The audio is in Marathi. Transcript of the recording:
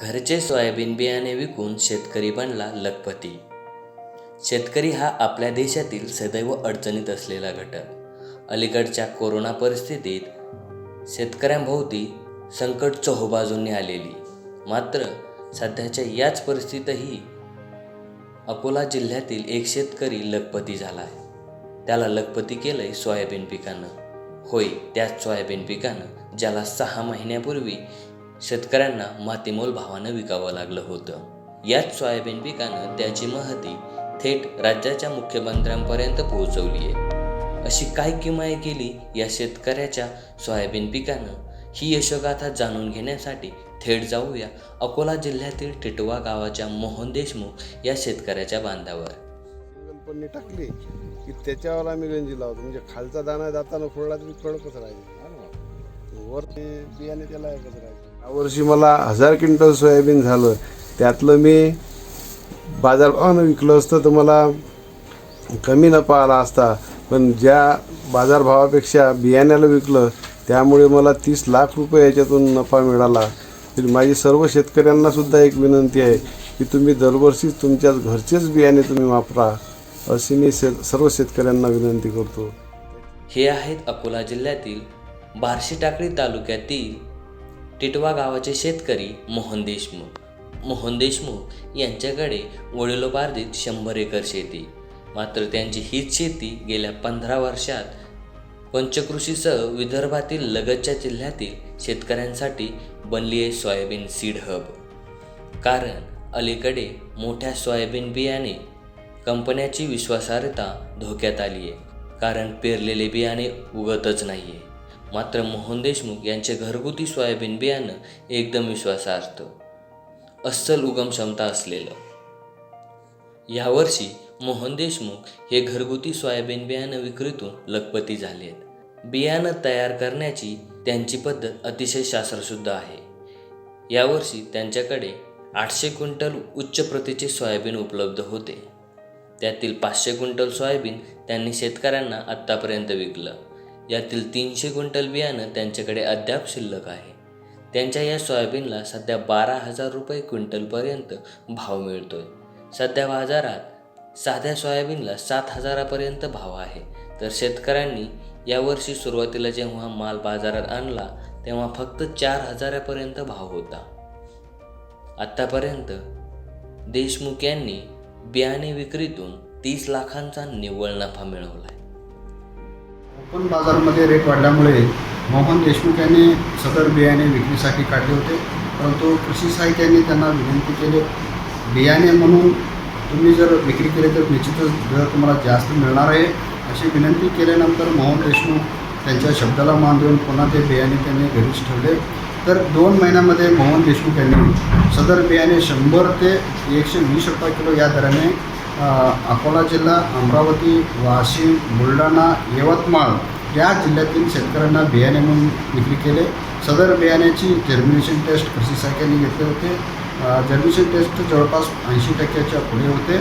घरचे सोयाबीन बियाणे विकून शेतकरी बनला लखपती. शेतकरी हा आपल्या देशातील सदैव अडचणीत असलेला घटक. अलीकडच्या कोरोना परिस्थितीत शेतकऱ्यांभोवती संकट चोहोबाजूंनी आलेली. मात्र सध्याच्या याच परिस्थितीतही अकोला जिल्ह्यातील एक शेतकरी लखपती झाला आहे. त्याला लखपती केलंय सोयाबीन पिकानं. होय त्याच सोयाबीन पिकानं ज्याला सहा महिन्यापूर्वी शेतकऱ्यांना मातीमोल भावानं विकावं लागलं होतं. याच सोयाबीन पिकानं त्याची महती थेट राज्याच्या मुख्यमंत्र्यांपर्यंत पोहोचवली आहे. अशी काय किमाय केली या शेतकऱ्याच्या सोयाबीन पिकानं? ही यशोगाथा जाणून घेण्यासाठी थेट जाऊया अकोला जिल्ह्यातील टिटवा गावाच्या मोहन देशमुख या शेतकऱ्याच्या बांधावर. गणपणी टाकली की त्याच्यावर आम्ही गंजी लावतो. म्हणजे खालचा दाना जाताना फोडला तरी कडकच राहील. वर बियाणे त्याला एकच यावर्षी मला हजार क्विंटल सोयाबीन झालं. त्यातलं मी बाजारभावानं विकलं असतं तर मला कमी नफा आला असता. पण ज्या बाजारभावापेक्षा बियाण्याला विकलं त्यामुळे मला तीस लाख रुपये याच्यातून नफा मिळाला. तरी माझी सर्व शेतकऱ्यांना सुद्धा एक विनंती आहे की तुम्ही दरवर्षी तुमच्याच घरचेच बियाणे तुम्ही वापरा अशी मी शे सर्व शेतकऱ्यांना विनंती करतो. हे आहेत अकोला जिल्ह्यातील बार्शी टाकळी तालुक्यातील टिटवा गावाचे शेतकरी मोहन देशमुख. मोहन देशमुख यांच्याकडे वडिलोपार्जित शंभर एकर शेती. मात्र त्यांची हीच शेती गेल्या पंधरा वर्षात पंचकृषीसह विदर्भातील लगतच्या जिल्ह्यातील शेतकऱ्यांसाठी बनली आहे सोयाबीन सीड हब. कारण अलीकडे मोठ्या सोयाबीन बियाणे कंपन्याची विश्वासार्हता धोक्यात आली आहे. कारण पेरलेले बियाणे उगतच नाही आहे मात्र मोहन देशमुख यांचे घरगुती सोयाबीन बियाणं एकदम विश्वासार्थ अस्सल उगम क्षमता असलेलं. यावर्षी मोहन देशमुख हे घरगुती सोयाबीन बियाणं विक्रीतून लखपती झाले आहेत बियाणं तयार करण्याची त्यांची पद्धत अतिशय शास्त्रशुद्ध आहे. यावर्षी त्यांच्याकडे आठशे क्विंटल उच्च प्रतीचे सोयाबीन उपलब्ध होते. त्यातील पाचशे क्विंटल सोयाबीन त्यांनी शेतकऱ्यांना आत्तापर्यंत विकलं. यातील तीनशे क्विंटल बियाणं त्यांच्याकडे अद्याप शिल्लक आहे. त्यांच्या या सोयाबीनला सध्या बारा हजार रुपये क्विंटलपर्यंत भाव मिळतोय. सध्या बाजारात साध्या सोयाबीनला सात हजारापर्यंत भाव आहे. तर शेतकऱ्यांनी यावर्षी सुरुवातीला जेव्हा माल बाजारात आणला तेव्हा फक्त चार हजारापर्यंत भाव होता. आत्तापर्यंत देशमुख यांनी बियाणे विक्रीतून तीस लाखांचा निव्वळ नफा मिळवला आहे ओपन बाजारामध्ये रेट वाढल्यामुळे मोहन देशमुख यांनी सदर बियाणे विक्रीसाठी काढले होते. परंतु कृषी साहित्याने त्यांना विनंती केली बियाणे म्हणून तुम्ही जर विक्री केली तर निश्चितच दर तुम्हाला जास्त मिळणार आहे. अशी विनंती केल्यानंतर मोहन देशमुख त्यांच्या शब्दाला मान देऊन पुन्हा ते बियाणे त्यांनी घरीच ठेवले. तर दोन महिन्यामध्ये मोहन देशमुख यांनी सदर बियाणे शंभर ते एकशे वीस रुपये किलो या दराने अकोला जिल्हा अमरावती वाशिम बुलढाणा यवतमाळ या जिल्ह्यातील शेतकऱ्यांना बियाणे म्हणून विक्री केले. सदर बियाण्याची जर्मिनेशन टेस्ट कृषी शाखेने घेतले होते. जर्मिनेशन टेस्ट जवळपास ऐंशी टक्क्याच्या पुढे होते.